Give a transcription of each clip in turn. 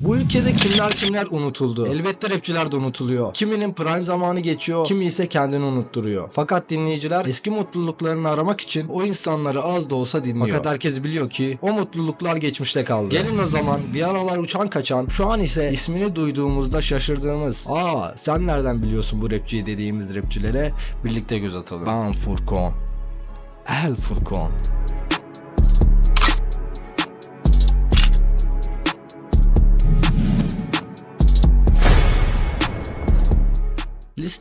Bu ülkede kimler kimler unutuldu. Elbette rapçiler de unutuluyor. Kiminin prime zamanı geçiyor, kimi ise kendini unutturuyor. Fakat dinleyiciler eski mutluluklarını aramak için o insanları az da olsa dinliyor. Fakat herkes biliyor ki o mutluluklar geçmişte kaldı. Gelin o zaman bir aralar uçan kaçan, şu an ise ismini duyduğumuzda şaşırdığımız ''Aa sen nereden biliyorsun bu rapçiyi?'' dediğimiz rapçilere birlikte göz atalım. Ben Furkon. El Furkon.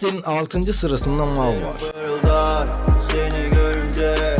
Listenin 6. sırasında Mav var. Seni görünce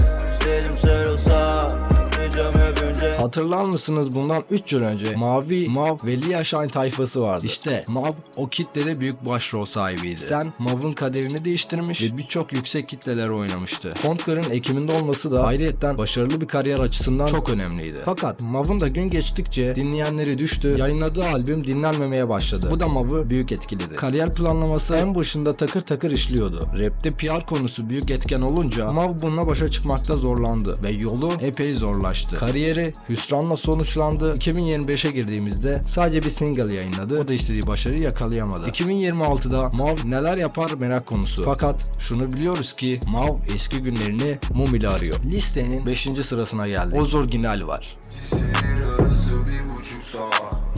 Hatırlar mısınız bundan 3 yıl önce Mavi, Mav ve Lia tayfası vardı. İşte Mav o kitlede büyük başrol sahibiydi. Sen Mav'ın kaderini değiştirmiş ve birçok yüksek kitleler oynamıştı. Conker'ın ekiminde olması da ayrıyetten başarılı bir kariyer açısından çok önemliydi. Fakat Mav'ın da gün geçtikçe dinleyenleri düştü, yayınladığı albüm dinlenmemeye başladı. Bu da Mav'ı büyük etkiledi. Kariyer planlaması en başında takır takır işliyordu. Rap'te PR konusu büyük etken olunca Mav bununla başa çıkmakta zorlandı ve yolu epey zorlaştı. Kariyeri hüsranla sonuçlandı. 2025'e girdiğimizde sadece bir single yayınladı. O da istediği başarıyı yakalayamadı. 2026'da Mav neler yapar merak konusu. Fakat şunu biliyoruz ki Mav eski günlerini Mum ile arıyor. Listenin 5. sırasına geldi. Oz Original var.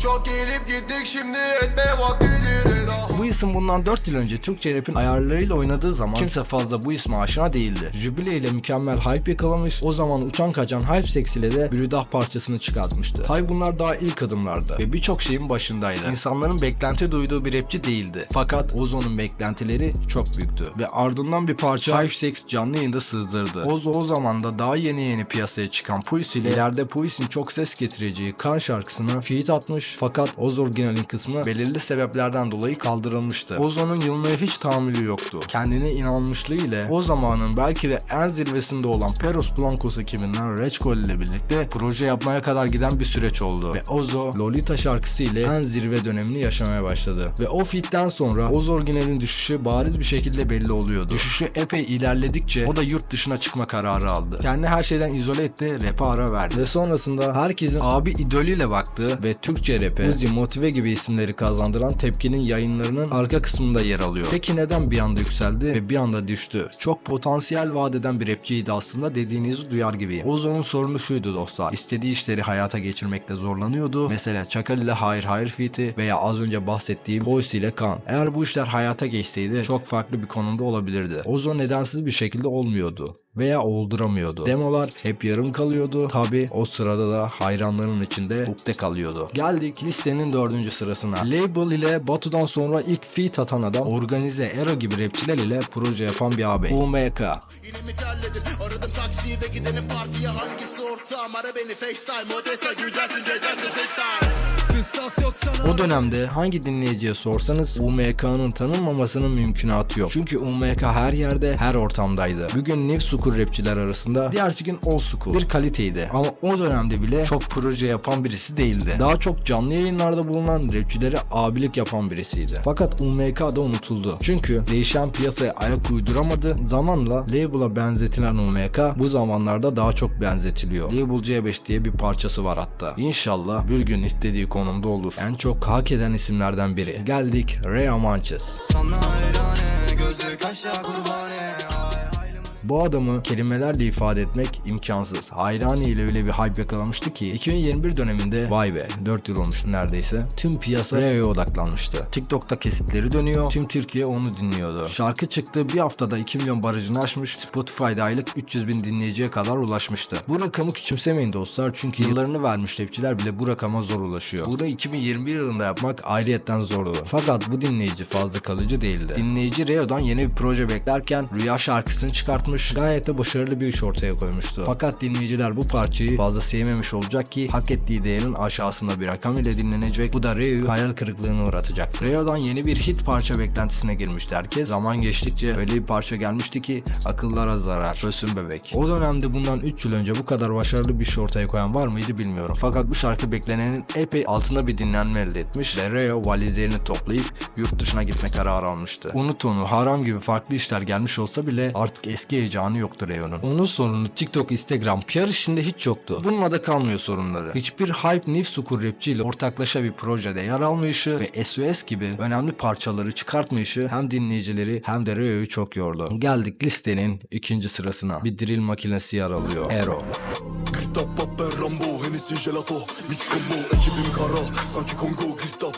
Çok gelip gittik şimdi etme vaktidir Bu isim bundan 4 yıl önce Türkçe rap'in ayarlarıyla oynadığı zaman kimse fazla bu isme aşina değildi. Jubile ile mükemmel hype yakalamış, o zaman uçan kaçan Hype Sex ile de Brüdah parçasını çıkartmıştı. Tabi bunlar daha ilk adımlardı ve birçok şeyin başındaydı. İnsanların beklenti duyduğu bir rapçi değildi. Fakat Ozo'nun beklentileri çok büyüktü ve ardından bir parça Hype Sex canlı yayında sızdırdı. Ozo o zaman da daha yeni yeni piyasaya çıkan Pulse ile ileride Pulse'in çok ses getireceği Kan şarkısına feat atmış fakat Oz orijinalin kısmı belirli sebeplerden dolayı kaldırılmıştı. Ozo'nun yılmaya hiç tahammülü yoktu. Kendine inanmışlığı ile o zamanın belki de en zirvesinde olan Peros Blancos ekibinden Reçkol ile birlikte proje yapmaya kadar giden bir süreç oldu. Ve Ozo Lolita şarkısı ile en zirve dönemini yaşamaya başladı. Ve o fitten sonra Oz orijinalin düşüşü bariz bir şekilde belli oluyordu. Düşüşü epey ilerledikçe o da yurt dışına çıkma kararı aldı. Kendini her şeyden izole etti, rap'e ara verdi. Ve sonrasında herkesin abi idolüyle baktığı ve Türkçe rap'e Uzi, Motive gibi isimleri kazandıran Tepki'nin yayınlarının arka kısmında yer alıyor. Peki neden bir anda yükseldi ve bir anda düştü? Çok potansiyel vaat eden bir rapçiydi aslında dediğinizi duyar gibi. Ozo'nun sorunu şuydu dostlar. İstediği işleri hayata geçirmekte zorlanıyordu. Mesela Çakal ile Hayır Hayır Feat'i veya az önce bahsettiğim Poise ile Kan. Eğer bu işler hayata geçseydi çok farklı bir konumda olabilirdi. Ozo nedensiz bir şekilde olmuyordu veya olduramıyordu. Demolar hep yarım kalıyordu. Tabi o sırada da hayranların içinde ukde kalıyordu. Geldik listenin dördüncü sırasına. Label ile Batu'dan sonra ilk feat atan adam organize Ero gibi rapçiler ile proje yapan bir ağabey. UMK. Yine mi terledin aradım taksiyi ve gidelim partiye Hangisi ortağım ara beni facetime Odessa güzelsin gecelse sex time Kıstas yok sana O dönemde hangi dinleyiciye sorsanız UMK'nın tanınmamasının mümkünatı yok. Çünkü UMK her yerde, her ortamdaydı. Bugün new school rapçiler arasında, diğer gün old school bir kaliteydi. Ama o dönemde bile çok proje yapan birisi değildi. Daha çok canlı yayınlarda bulunan rapçilere abilik yapan birisiydi. Fakat UMK da unutuldu. Çünkü değişen piyasaya ayak uyduramadı. Zamanla label'a benzetilen UMK bu zamanlarda daha çok benzetiliyor. Label C5 diye bir parçası var hatta. İnşallah bir gün istediği konumda olur. En çok hak eden isimlerden biri. Geldik Rea Manches. Sana hayrane gözü kaşa kurbane Bu adamı kelimelerle ifade etmek imkansız. Hayrani ile öyle bir hype yakalamıştı ki 2021 döneminde vay be 4 yıl olmuş neredeyse. Tüm piyasa Reo'ya odaklanmıştı. TikTok'ta kesitleri dönüyor. Tüm Türkiye onu dinliyordu. Şarkı çıktığı bir haftada 2 milyon barajını aşmış. Spotify'da aylık 300 bin dinleyiciye kadar ulaşmıştı. Bu rakamı küçümsemeyin dostlar çünkü yıllarını vermiş rapçiler bile bu rakama zor ulaşıyor. Bunu 2021 yılında yapmak ayrıyetten zordu. Fakat bu dinleyici fazla kalıcı değildi. Dinleyici Reo'dan yeni bir proje beklerken Rüya şarkısını çıkartmış. Gayet de başarılı bir iş ortaya koymuştu. Fakat dinleyiciler bu parçayı fazla sevmemiş olacak ki hak ettiği değerin aşağısında bir rakam ile dinlenecek. Bu da Reo'yu hayal kırıklığına uğratacak. Reo'dan yeni bir hit parça beklentisine girmişti herkes. Zaman geçtikçe öyle bir parça gelmişti ki akıllara zarar. Rösüm bebek. O dönemde bundan 3 yıl önce bu kadar başarılı bir iş ortaya koyan var mıydı bilmiyorum. Fakat bu şarkı beklenenin epey altında bir dinlenme elde etmiş ve Reo valizlerini toplayıp yurt dışına gitme kararı almıştı. Unut onu haram gibi farklı işler gelmiş olsa bile artık eski heyecanı yoktu Reo'nun. Onun sorunu TikTok, Instagram, PR işinde hiç yoktu. Bununla da kalmıyor sorunları. Hiçbir hype Nif Sukur rapçiyle ortaklaşa bir projede yer almayışı ve SOS gibi önemli parçaları çıkartmayışı hem dinleyicileri hem de Reo'yu çok yordu. Geldik listenin ikinci sırasına. Bir drill makinesi yer alıyor. Ero. Rambo Hennessy gelato Mix combo ekibim kara Sanki Kongo Grita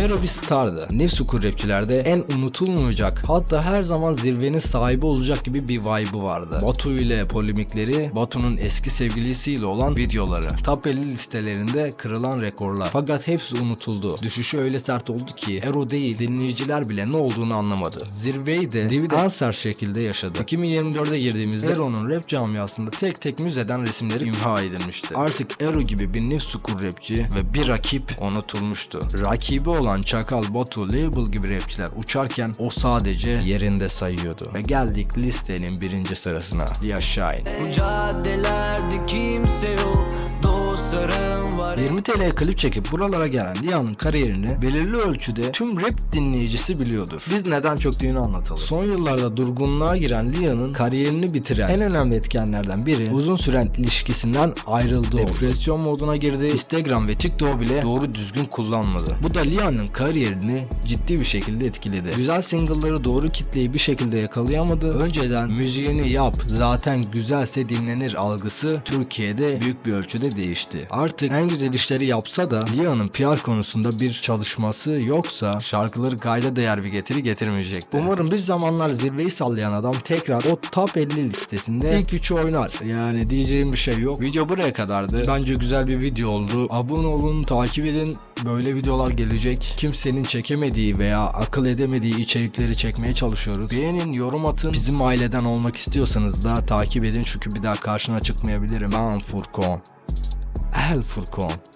Ero bir stardı. Nif Sukur rapçilerde en unutulmayacak hatta her zaman zirvenin sahibi olacak gibi bir vibe'ı vardı. Batu ile polemikleri, Batu'nun eski sevgilisiyle olan videoları. Top 50 listelerinde kırılan rekorlar. Fakat hepsi unutuldu. Düşüşü öyle sert oldu ki Ero değil dinleyiciler bile ne olduğunu anlamadı. Zirveyi de David en sert şekilde yaşadı. 2024'e girdiğimizde Ero'nun rap camiasında tek tek müzeden resimleri imha edilmişti. Artık Ero gibi bir Nif Sukur rapçi ve bir rakip unutulmuştu. Rakibi olan Çakal, Batu, Label gibi rapçiler uçarken o sadece yerinde sayıyordu. Ve geldik listenin birinci sırasına. Lia Shine. Bu caddelerde kimse yok Dostlarım 20 TL'ye klip çekip buralara gelen Lia'nın kariyerini belirli ölçüde tüm rap dinleyicisi biliyordur. Biz neden çöktüğünü anlatalım. Son yıllarda durgunluğa giren Lia'nın kariyerini bitiren en önemli etkenlerden biri uzun süren ilişkisinden ayrıldığı oldu. Depresyon moduna girdi. Instagram ve TikTok bile doğru düzgün kullanmadı. Bu da Lia'nın kariyerini ciddi bir şekilde etkiledi. Güzel single'ları doğru kitleyi bir şekilde yakalayamadı. Önceden müziğini yap zaten güzelse dinlenir algısı Türkiye'de büyük bir ölçüde değişti. Artık en güzel işleri yapsa da Lia'nın PR konusunda bir çalışması yoksa şarkıları kayda değer bir getiri getirmeyecekti. Umarım bir zamanlar zirveyi sallayan adam tekrar o top 50 listesinde ilk 3'ü oynar. Yani diyeceğim bir şey yok. Video buraya kadardı. Bence güzel bir video oldu. Abone olun, takip edin. Böyle videolar gelecek. Kimsenin çekemediği veya akıl edemediği içerikleri çekmeye çalışıyoruz. Beğenin, yorum atın. Bizim aileden olmak istiyorsanız da takip edin çünkü bir daha karşına çıkmayabilirim. Ben Furkon. El Furkon.